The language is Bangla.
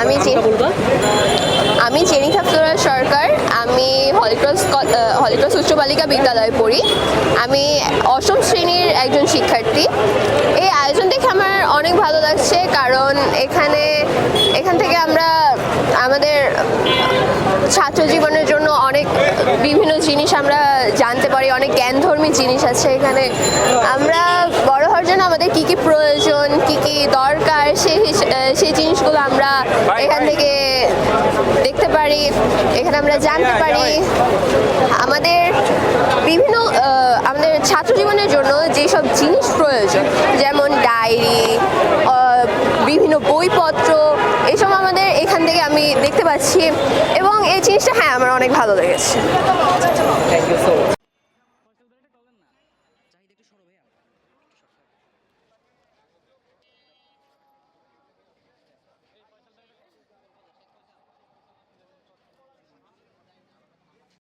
আমি আমি জেনিথা ফ্লোরা সরকার। আমি হলিক্রস হলিক্রস উচ্চ বালিকা বিদ্যালয়ে পড়ি। আমি অষ্টম শ্রেণির একজন শিক্ষার্থী। এই আয়োজন দেখে আমার অনেক ভালো লাগছে কারণ এখানে এখান থেকে আমরা আমাদের ছাত্র জীবনের জন্য অনেক বিভিন্ন জিনিস আমরা জানতে পারি অনেক জ্ঞানধর্মী জিনিস আছে এখানে। আমরা কি প্রয়োজন কি কি দরকার সেই সেই জিনিসগুলো আমরা এখান থেকে দেখতে পারি এখানে আমরা জানতে পারি। আমাদের বিভিন্ন আমাদের ছাত্র জীবনের জন্য যেসব জিনিস প্রয়োজন যেমন ডায়েরি বিভিন্ন বইপত্র এসব আমাদের এখান থেকে আমি দেখতে পাচ্ছি এবং এই জিনিসটা হ্যাঁ আমার অনেক ভালো লেগেছে।